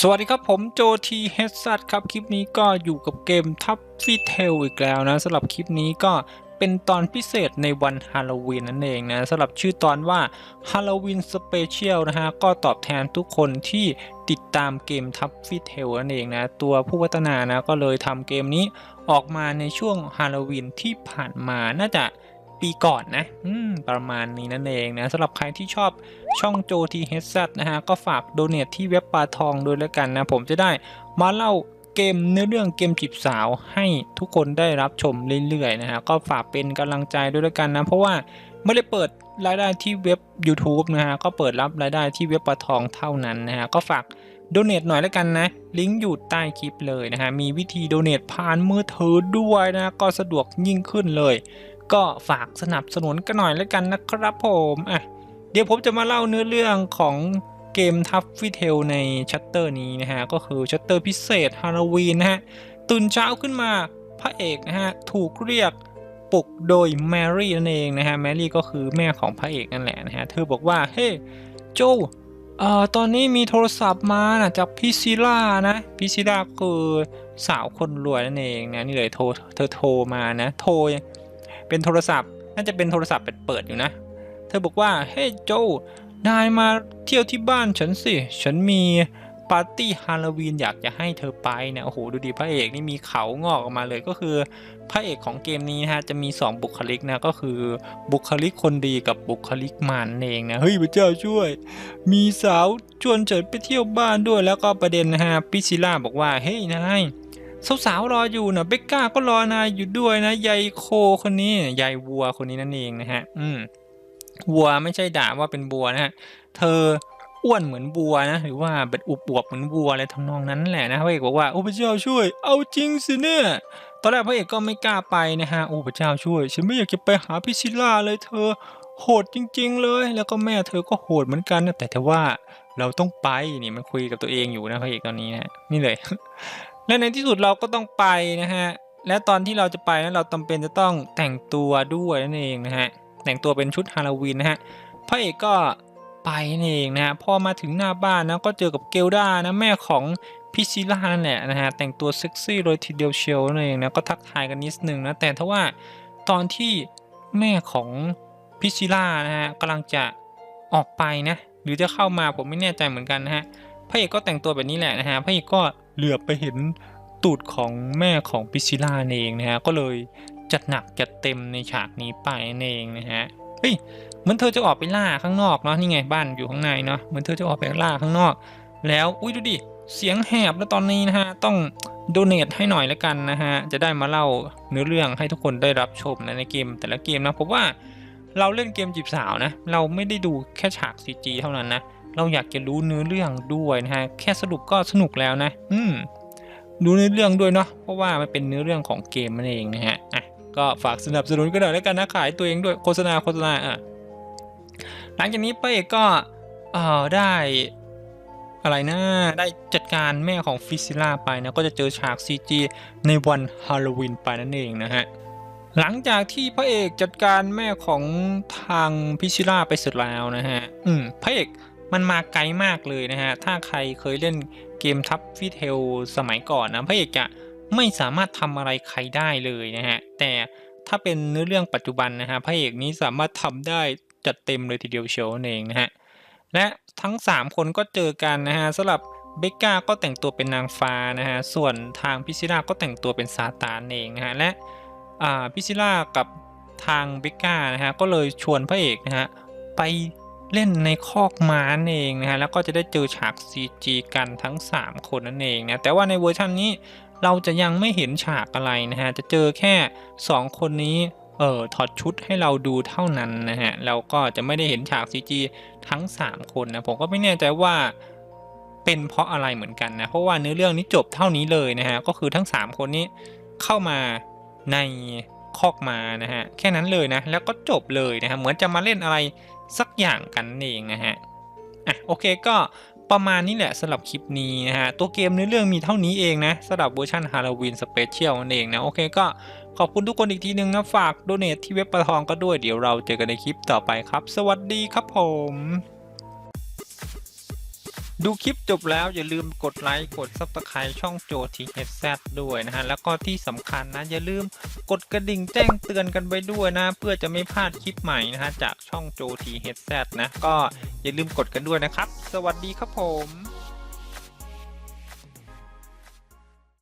สวัสดีครับผมโจทีเฮดซัตครับ คลิปนี้ก็อยู่กับเกมทัฟฟี่เทลอีกแล้วนะสำหรับคลิปนี้ก็เป็นตอนพิเศษในวันฮาโลวีนนั่นเองนะสำหรับชื่อตอนว่าฮาโลวีนสเปเชียลนะฮะ ก็ตอบแทนทุกคนที่ติดตามเกมทัฟฟี่เทลนั่นเองนะ ตัวผู้พัฒนานะก็เลยทำเกมนี้ออกมาในช่วงฮาโลวีนที่ผ่านมาน่าจะ ปีก่อนนะประมาณนี้นั่นเองนะสำหรับใครที่ชอบช่องโจทีเฮดซันะฮะ ก็ฝากโดเนทที่เว็บปลาทองด้วยแล้วกันนะ ผมจะได้มาเล่าเกมเนื้อเรื่องเกมจีบสาวให้ทุกคนได้รับชมเรื่อยๆนะฮะ ก็ฝากเป็นกำลังใจด้วยแล้วกันนะ เพราะว่าไม่ได้เปิดรายได้ที่เว็บ YouTube นะฮะ ก็เปิดรับรายได้ที่เว็บปลาทองเท่านั้นนะฮะ ก็ฝากโดเนทหน่อยแล้วกันนะ ลิงก์อยู่ใต้คลิปเลยนะฮะ มีวิธีโดเนทผ่านมือถือด้วยนะ ก็สะดวกยิ่งขึ้นเลย ก็ฝากสนับสนุนกันหน่อยแล้วกันนะครับผมอะเดี๋ยวผมจะมาเล่าเนื้อเรื่องของเกมทัฟฟี่เทลในชัตเตอร์นี้นะฮะ ก็คือชัตเตอร์พิเศษฮาโลวีนนะฮะ ตื่นเช้าขึ้นมาพระเอกนะฮะ ถูกเรียกปลุกโดยแมรี่นั่นเองนะฮะ แมรี่ก็คือแม่ของพระเอกนั่นแหละนะฮะ เธอบอกว่าเฮ้โจเอ่อตอนนี้มีโทรศัพท์มานะจากพิซิล่านะพิซิล่าคือสาวคนรวยนั่นเองนะนี่เลยโทรเธอโทรมานะ โทร เป็นโทรศัพท์น่าจะเป็นโทรศัพท์เปิดๆอยู่นะ เธอบอกว่าเฮ้ยโจนายมาเที่ยวที่บ้านฉันสิ ฉันมีปาร์ตี้ฮาโลวีนอยากจะให้เธอไปเนี่ยโอ้โหดูดิพระเอกนี่มีเขางอกออกมาเลยก็คือ พระเอกของเกมนี้นะฮะจะมี 2 บุคลิกนะก็คือบุคลิกคนดีกับบุคลิกมารนั่นเองนะเฮ้ยพระเจ้าช่วย มีสาวชวนเฉินไปเที่ยวบ้านด้วยแล้วก็ประเด็นนะฮะพิซิล่าบอกว่าเฮ้ยนาย สาวๆรออยู่นะเบกก้าก็รอนายอยู่ด้วยนะยายโคคนนี้ยายวัวคนนี้นั่นเองนะฮะ อืมวัวไม่ใช่ด่าว่าเป็นบัวนะฮะ เธออ้วนเหมือนบัวนะหรือว่าเป็นอุบอวบเหมือนวัวอะไรทำนองนั้นแหละนะพระเอกบอกว่าโอ้พระเจ้าช่วย เอาจริงสิเนี่ยตอนแรกพระเอกก็ไม่กล้าไปนะฮะโอ้พระเจ้าช่วย ฉันไม่อยากจะไปหาพิชิล่าเลยเธอโหดจริง ๆ เลย แล้วก็แม่เธอก็โหดเหมือนกันนะแต่ถ้าว่าเราต้องไปนี่มันคุยกับตัวเองอยู่นะพระเอกตอนนี้นะนี่เลย และในที่สุดเราก็ต้องไปนะฮะ และตอนที่เราจะไปนั้นเราจำเป็นจะต้องแต่งตัวด้วยนั่นเองนะฮะ แต่งตัวเป็นชุดฮาโลวีนนะฮะ พระเอกก็ไปนั่นเองนะฮะ พอมาถึงหน้าบ้านนะก็เจอกับเกลดานะแม่ของพิซิล่านั่นแหละนะฮะ แต่งตัวเซ็กซี่เลยทีเดียวเชียวนั่นเองนะ ก็ทักทายกันนิดนึงนะ แต่ถ้าว่าตอนที่แม่ของพิซิล่านะฮะกำลังจะออกไปนะ หรือจะเข้ามาผมไม่แน่ใจเหมือนกันนะฮะ พระเอกก็แต่งตัวแบบนี้แหละนะฮะ พระเอกก็ เหลือไปเห็นตูดของแม่ของพิซิล่าเองนะฮะ ก็เลยจัดหนักจัดเต็มในฉากนี้ไปเองนะฮะ เฮ้ย เหมือนเธอจะออกไปล่าข้างนอกเนาะ นี่ไงบ้านอยู่ข้างในเนาะ เหมือนเธอจะออกไปล่าข้างนอก แล้ว อุ้ยดูดิ เสียงแหบแล้วตอนนี้นะฮะ ต้องโดเนทให้หน่อยแล้วกันนะฮะ จะได้มาเล่าเนื้อเรื่องให้ทุกคนได้รับชมนะในเกม แต่ละเกมนะผมว่าเราเล่นเกมจีบสาวนะ เราไม่ได้ดูแค่ฉาก CG เท่านั้นนะ เราอยากจะรู้เนื้อเรื่องด้วยนะฮะแค่สรุปก็สนุกแล้วนะ อืมดูเนื้อเรื่องด้วยเนาะเพราะว่ามันเป็นเนื้อเรื่องของเกมนั่นเองนะฮะอะก็ฝากสนับสนุนกันหน่อยแล้วกันนะขายตัวเองด้วยโฆษณาโฆษณาอะหลังจากนี้พระเอกก็เอ่อได้อะไรนะได้จัดการแม่ของฟิซิล่าไปนะก็จะเจอฉาก CG ในวันฮาโลวีนไปนั่นเองนะฮะหลังจากที่พระเอกจัดการแม่ของทางพิชิล่าไปเสร็จแล้วนะฮะ อืม พระเอก มันมาไกลมากเลยนะฮะ ถ้าใครเคยเล่นเกมทัฟฟี่เทลสมัยก่อนนะพระเอกจะไม่สามารถทำอะไรใครได้เลยนะฮะ แต่ถ้าเป็นเนื้อเรื่องปัจจุบันนะฮะพระเอกนี้สามารถทำได้จัดเต็มเลยทีเดียวเชียวเองนะฮะ และทั้ง 3 คนก็เจอกันนะฮะสำหรับเบกก้าก็แต่งตัวเป็นนางฟ้านะฮะ ส่วนทางพิซิล่าก็แต่งตัวเป็นซาตานเองนะฮะ และอ่าพิซิล่ากับทางเบกก้านะฮะก็เลยชวนพระเอกนะฮะไป เล่นในคอกม้านเองนะฮะแล้วก็จะได้เจอฉาก CG กันทั้ง 3 คนนั่นเองนะแต่ว่าในเวอร์ชันนี้เราจะยังไม่เห็นฉากอะไรนะฮะจะเจอแค่ 2 คนนี้เอ่อถอดชุดให้เราดูเท่านั้นนะฮะเราก็จะไม่ได้เห็นฉาก CG ทั้ง 3 คนนะผมก็ไม่แน่ใจว่าเป็นเพราะอะไรเหมือนกันนะเพราะว่าเนื้อเรื่องนี้จบเท่านี้เลยนะฮะก็คือทั้ง 3 คนนี้เข้ามาใน คอกมานะฮะแค่นั้นเลยนะแล้วก็จบเลยนะฮะเหมือนจะมาเล่นอะไรสักอย่างกันเองนะฮะอะโอเคก็ประมาณนี้แหละสำหรับคลิปนี้นะฮะ ตัวเกมเนื้อเรื่องมีเท่านี้เองนะสำหรับเวอร์ชันฮาโลวีนสเปเชียลนั่นเองนะ โอเคก็ขอบคุณทุกคนอีกทีหนึ่งนะ ฝากโดเนทที่เว็บประทองก็ด้วยเดี๋ยวเราเจอกันในคลิปต่อไปครับ สวัสดีครับผม ดูคลิปจบแล้วอย่าลืมกดไลค์ กด subscribe ช่องโจทีเฮดแซด้วยนะฮะ แล้วก็ที่สำคัญนะ อย่าลืม กดกระดิ่งแจ้งเตือนกันไปด้วยนะ เพื่อจะไม่พลาดคลิปใหม่นะฮะจากช่องโจทีเฮดแซนะ ก็อย่าลืมกดกันด้วยนะครับ สวัสดีครับผม